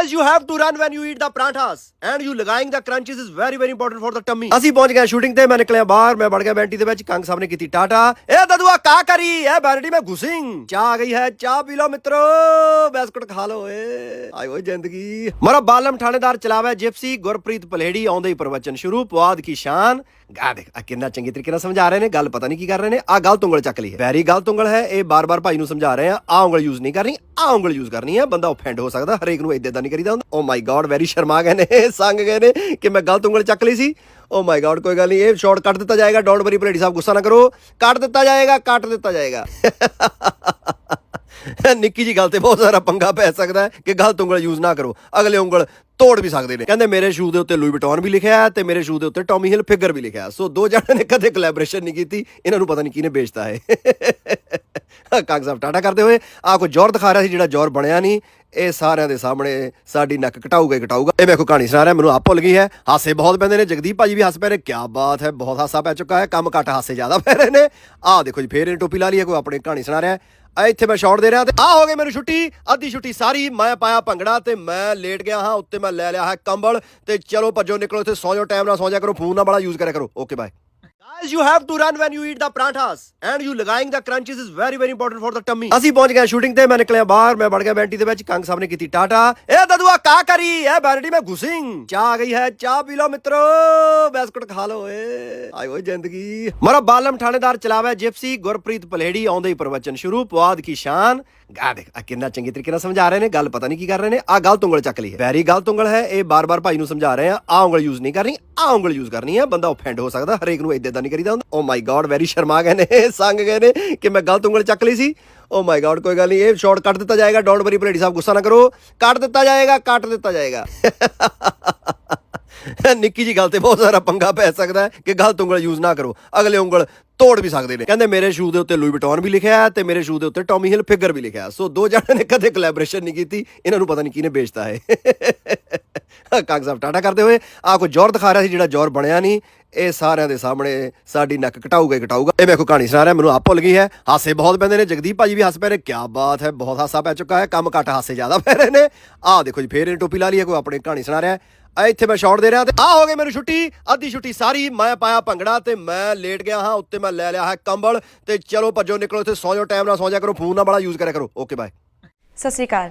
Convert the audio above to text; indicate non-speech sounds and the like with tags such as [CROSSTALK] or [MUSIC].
guys you have to run when you eat the parathas and you ਲਗਾਇੰਗ the crunches is very very important for the tummy. ਅਸੀਂ ਪਹੁੰਚ ਗਏ shooting ਤੇ, ਮੈਂ ਨਿਕਲਿਆ ਬਾਹਰ, ਮੈਂ ਵੜ ਗਿਆ ਬੈਂਟੀ ਦੇ ਵਿੱਚ, ਕੰਗ ਸਾਹਿਬ ਨੇ ਕੀਤੀ ਟਾਟਾ। ਇਹ ਦਦੂਆ ਕਾ ਕਰੀ? ਇਹ ਬੈਂਟੀ ਮੈਂ ਗੁਸਿੰਗ ਚਾਹ ਗਈ ਹੈ, ਚਾਹ ਪੀ ਲਓ ਮਿੱਤਰੋ, ਬਿਸਕੁਟ ਖਾ ਲਓ ਏ ਆਈ ਓਏ ਜ਼ਿੰਦਗੀ। ਮਰਾ ਬਾਲਮ ਥਾਣੇਦਾਰ ਚਲਾਵਾ ਜਿਪਸੀ ਗੁਰਪ੍ਰੀਤ ਪਲੇੜੀ, ਆਉਂਦੇ ਹੀ ਪ੍ਰਵਚਨ ਸ਼ੁਰੂ ਪਵਾਦ ਕੀ ਸ਼ਾਨ। ਗਾ ਦੇਖ, ਆ ਕਿੰਨਾ ਚੰਗੀ ਤਰੀਕੇ ਨਾਲ ਸਮਝਾ ਰਹੇ ਨੇ, ਗੱਲ ਪਤਾ ਨਹੀਂ ਕੀ ਕਰ ਰਹੇ ਨੇ, ਆ ਗਲਤ ਉਂਗਲ ਚੱਕ ਲਈ ਹੈ। ਵੈਰੀ ਗਲਤ ਤੁੰਗਲ ਹੈ, ਇਹ ਬਾਰ-ਬਾਰ ਭਾਈ ਨੂੰ ਸਮਝਾ ਰਹੇ ਆ ਆ ਉਂਗਲ ਯੂਜ਼ ਨਹੀਂ ਕਰਨੀ ਆ ਉਂਗਲ ਯੂਜ਼ ਕਰਨੀ ਹੈ ਬੰਦਾ ਆਫੈਂਡ ਹੋ ਸਕਦਾ, ਹਰੇਕ ਨੂੰ ਇਦਾਂ ਨਹੀਂ ਕਰੀਦਾ ਹੁੰਦਾ। ਓ ਮਾਈ ਗॉड ਵੈਰੀ ਸ਼ਰਮਾ ਗਏ ਨੇ, ਸੰਗ ਗਏ ਨੇ ਕਿ ਮੈਂ ਗਲਤ ਉਂਗਲ ਚੱਕ ਲਈ ਸੀ। ਓ ਮਾਈ ਗॉड ਕੋਈ ਗੱਲ ਨਹੀਂ, ਇਹ ਸ਼ਾਰਟ ਕੱਟ ਦਿੱਤਾ ਜਾਏਗਾ ਡੋਂਟ ਵਰੀ ਪਲੇਡੀ ਸਾਹਿਬ, ਗੁੱਸਾ ਨਾ ਕਰੋ। ਕੱਟ ਦਿੱਤਾ ਜਾਏਗਾ, ਕੱਟ ਦਿੱਤਾ ਜਾਏਗਾ। [LAUGHS] ਨਿੱਕੀ ਜੀ ਗੱਲ ਤੇ ਬਹੁਤ ਸਾਰਾ ਪੰਗਾ ਪੈ ਸਕਦਾ ਹੈ ਕਿ ਗਲਤ ਉਂਗਲ ਯੂਜ਼ ਨਾ ਕਰੋ। ਅਗਲੇ ਉਂਗਲ ਤੋੜ ਵੀ ਸਕਦੇ ਨੇ। ਕਹਿੰਦੇ ਮੇਰੇ ਸ਼ੂ ਦੇ ਉੱਤੇ ਲੂਈ ਵਿਟੌਨ ਵੀ ਲਿਖਿਆ ਤੇ ਮੇਰੇ ਸ਼ੂ ਦੇ ਉੱਤੇ ਟੌਮੀ ਹਿਲ ਫਿਗਰ ਵੀ ਲਿਖਿਆ ਸੋ ਦੋ ਜਣਿਆਂ ਨੇ ਕਦੇ ਕੋਲੈਬੋਰੇਸ਼ਨ ਨਹੀਂ ਕੀਤੀ, ਇਹਨਾਂ ਨੂੰ ਪਤਾ ਨਹੀਂ ਕਿਹਨੇ ਵੇਚਤਾ ਹੈ। ਕਾਗਜ਼ ਸਾਹਿਬ ਟਾਟਾ ਕਰਦੇ ਹੋਏ। ਆ ਕੋਈ ਜ਼ੋਰ ਦਿਖਾ ਰਿਹਾ ਸੀ ਜਿਹੜਾ ਜ਼ੋਰ ਬਣਿਆ ਨਹੀਂ। ਇਹ ਸਾਰਿਆਂ ਦੇ ਸਾਹਮਣੇ ਸਾਡੀ ਨੱਕ ਘਟਾਊਗਾ ਹੀ ਕਟਾਊਗਾ ਇਹ ਵੇਖੋ ਕਹਾਣੀ ਸੁਣਾ ਰਿਹਾ, ਮੈਨੂੰ ਆਪ ਭੁੱਲ ਗਈ ਹੈ। ਹਾਸੇ ਬਹੁਤ ਪੈਂਦੇ ਨੇ। ਜਗਦੀਪ ਭਾਜੀ ਵੀ ਹੱਸ ਪੈ ਰਹੇ ਕੀ ਬਾਤ ਹੈ, ਬਹੁਤ ਹਾਸਾ ਪੈ ਚੁੱਕਾ ਹੈ। ਕੰਮ ਘੱਟ ਹਾਸੇ ਜ਼ਿਆਦਾ ਪੈ ਰਹੇ ਨੇ। ਆਹ ਦੇਖੋ ਜੀ, ਫੇਰ ਇਹ ਟੋਪੀ ਲਾ ਲਈ ਹੈ, ਕੋਈ ਆਪਣੀ ਕਹਾਣੀ ਸੁਣਾ ਰਿਹਾ ਹੈ। ਆ ਇੱਥੇ ਮੈਂ ਸ਼ਾਟ ਦੇ ਰਿਹਾ ਤੇ ਆ ਹੋ ਗਈ ਮੇਰੀ ਛੁੱਟੀ, ਅੱਧੀ ਛੁੱਟੀ ਸਾਰੀ। ਮੈਂ ਪਾਇਆ ਭੰਗੜਾ ਤੇ ਮੈਂ ਲੇਟ ਗਿਆ ਹਾਂ, ਉੱਤੇ ਮੈਂ ਲੈ ਲਿਆ ਹੈ ਕੰਬਲ। ਤੇ ਚਲੋ ਭੱਜੋ ਨਿਕਲੋ ਇੱਥੇ, ਸੌ ਜਾਓ ਟਾਈਮ ਨਾਲ ਸੌ ਜਾ ਕਰੋ ਫੋਨ ਨਾ ਬੜਾ ਯੂਜ਼ ਕਰਿਆ ਕਰੋ। Okay bye As you have to run when you eat the parathas and you ਲਗਾਇੰਗ the crunches is very very important for the tummy. ਅਸੀਂ ਪਹੁੰਚ ਗਏ ਸ਼ੂਟਿੰਗ ਤੇ ਮੈਂ ਨਿਕਲਿਆ ਬਾਹਰ ਮੈਂ ਵੜ ਗਿਆ ਬੈਂਟੀ ਦੇ ਵਿੱਚ ਕੰਗ ਸਾਹਿਬ ਨੇ ਕੀਤੀ ਟਾਟਾ ਇਹ ਦਦੂਆ ਕਾ ਕਰੀ ਇਹ ਬੈਂਟੀ ਮੈਂ ਗੁਸਿੰਗ ਚਾਹ ਗਈ ਹੈ ਚਾਹ ਪੀ ਲਓ ਮਿੱਤਰੋ ਬਿਸਕੁਟ ਖਾ ਲਓ ਏ ਆਈ ਓਏ ਜ਼ਿੰਦਗੀ ਮਰਾ ਬਾਲਮ ਥਾਣੇਦਾਰ ਚਲਾਵਾ ਜਿਪਸੀ ਗੁਰਪ੍ਰੀਤ ਪਲੇੜੀ ਆਉਂਦੇ ਹੀ ਪ੍ਰਵਚਨ ਸ਼ੁਰੂ ਪਵਾਦ ਕੀ ਸ਼ਾਨ ਗਾ ਦੇਖ ਆ ਕਿੰਨਾ ਚੰਗੀ ਤਰੀਕੇ ਨਾਲ ਸਮਝਾ ਰਹੇ ਨੇ ਗੱਲ ਪਤਾ ਨਹੀਂ ਕੀ ਕਰ ਰਹੇ ਨੇ ਆ ਗਲਤ ਤੁੰਗਲ ਚੱਕ ਲਈ ਹੈ ਵੈਰੀ ਗਲਤ ਤੁੰਗਲ ਹੈ ਇਹ ਬਾਰ-ਬਾਰ ਭਾਈ ਨੂੰ ਸਮਝਾ ਰਹੇ ਆ ਆ ਉਂਗਲ ਯੂਜ਼ ਨਹੀਂ ਕਰਨੀ ਆ ਉਂਗਲ ਯੂਜ਼ ਕਰਨੀ ਹੈ ਬੰਦਾ ਆਫੈਂਡ ਹੋ ਸਕਦਾ, ਹਰੇਕ ਨੂੰ ਇਦਾਂ ਨਹੀਂ ਕਰੀਦਾ ਹੁੰਦਾ। ਓ ਮਾਈ ਗॉड ਵੈਰੀ ਸ਼ਰਮਾ ਗਏ ਨੇ, ਸੰਗ ਗਏ ਨੇ ਕਿ ਮੈਂ ਗਲਤ ਉਂਗਲ ਚੱਕ ਲਈ ਸੀ। ਓ ਮਾਈ ਗॉड ਕੋਈ ਗੱਲ ਨਹੀਂ, ਇਹ ਸ਼ਾਰਟ ਕੱਟ ਦਿੱਤਾ ਜਾਏਗਾ ਡੋਂਟ ਵਰੀ ਪਲੇਡੀ ਸਾਹਿਬ, ਗੁੱਸਾ ਨਾ ਕਰੋ। ਕੱਟ ਦਿੱਤਾ ਜਾਏਗਾ, ਕੱਟ ਦਿੱਤਾ ਜਾਏਗਾ। [LAUGHS] ਨਿੱਕੀ ਜੀ ਗੱਲ ਤੇ ਬਹੁਤ ਸਾਰਾ ਪੰਗਾ ਪੈ ਸਕਦਾ ਹੈ ਕਿ ਗਲਤ ਉਂਗਲ ਯੂਜ਼ ਨਾ ਕਰੋ। ਅਗਲੇ ਉਂਗਲ ਤੋੜ ਵੀ ਸਕਦੇ ਨੇ। ਕਹਿੰਦੇ ਮੇਰੇ ਸ਼ੂ ਦੇ ਉੱਤੇ ਲੂਈ ਵਿਟੌਨ ਵੀ ਲਿਖਿਆ ਤੇ ਮੇਰੇ ਸ਼ੂ ਦੇ ਉੱਤੇ ਟੌਮੀ ਹਿਲ ਫਿਗਰ ਵੀ ਲਿਖਿਆ ਸੋ ਦੋ ਜਣਿਆਂ ਨੇ ਕਦੇ ਕੋਲੈਬੋਰੇਸ਼ਨ ਨਹੀਂ ਕੀਤੀ, ਇਹਨਾਂ ਨੂੰ ਪਤਾ ਨਹੀਂ ਕਿਹਨੇ ਵੇਚਤਾ ਹੈ। ਕਾਗਜ਼ ਸਾਹਿਬ ਟਾਟਾ ਕਰਦੇ ਹੋਏ। ਆ ਕੋਈ ਜ਼ੋਰ ਦਿਖਾ ਰਿਹਾ ਸੀ ਜਿਹੜਾ ਜ਼ੋਰ ਬਣਿਆ ਨਹੀਂ। ਇਹ ਸਾਰਿਆਂ ਦੇ ਸਾਹਮਣੇ ਸਾਡੀ ਨੱਕ ਘਟਾਊਗਾ ਹੀ ਘਟਾਊਗਾ ਇਹ ਵੇਖੋ ਕਹਾਣੀ ਸੁਣਾ ਰਿਹਾ, ਮੈਨੂੰ ਆਪ ਭੁੱਲ ਗਈ ਹੈ। ਹਾਸੇ ਬਹੁਤ ਪੈਂਦੇ ਨੇ। ਜਗਦੀਪ ਭਾਜੀ ਵੀ ਹੱਸ ਪੈ ਰਹੇ ਕੀ ਬਾਤ ਹੈ, ਬਹੁਤ ਹਾਸਾ ਪੈ ਚੁੱਕਾ ਹੈ। ਕੰਮ ਘੱਟ ਹਾਸੇ ਜ਼ਿਆਦਾ ਪੈ ਰਹੇ ਨੇ। ਆਹ ਦੇਖੋ ਜੀ, ਫੇਰ ਇਹ ਟੋਪੀ ਲਾ ਲਈ ਹੈ, ਕੋਈ ਆਪਣੀ ਕਹਾਣੀ ਸੁਣਾ ਰਿਹਾ ਹੈ। ਆ ਇੱਥੇ ਮੈਂ ਸ਼ਾਟ ਦੇ ਰਿਹਾ ਤੇ ਆ ਹੋ ਗਈ ਮੇਰੀ ਛੁੱਟੀ, ਅੱਧੀ ਛੁੱਟੀ ਸਾਰੀ। ਮੈਂ ਪਾਇਆ ਭੰਗੜਾ ਤੇ ਮੈਂ ਲੇਟ ਗਿਆ ਹਾਂ, ਉੱਤੇ ਮੈਂ ਲੈ ਲਿਆ ਹੈ ਕੰਬਲ। ਤੇ ਚਲੋ ਭੱਜੋ ਨਿਕਲੋ ਇੱਥੇ, ਸੌ ਜਾਓ ਟਾਈਮ ਨਾਲ ਸੌ ਜਾ ਕਰੋ ਫੋਨ ਨਾ ਬੜਾ ਯੂਜ਼ ਕਰਿਆ ਕਰੋ। ਓਕੇ ਬਾਏ ਸਤਿ ਸ਼੍ਰੀ ਅਕਾਲ।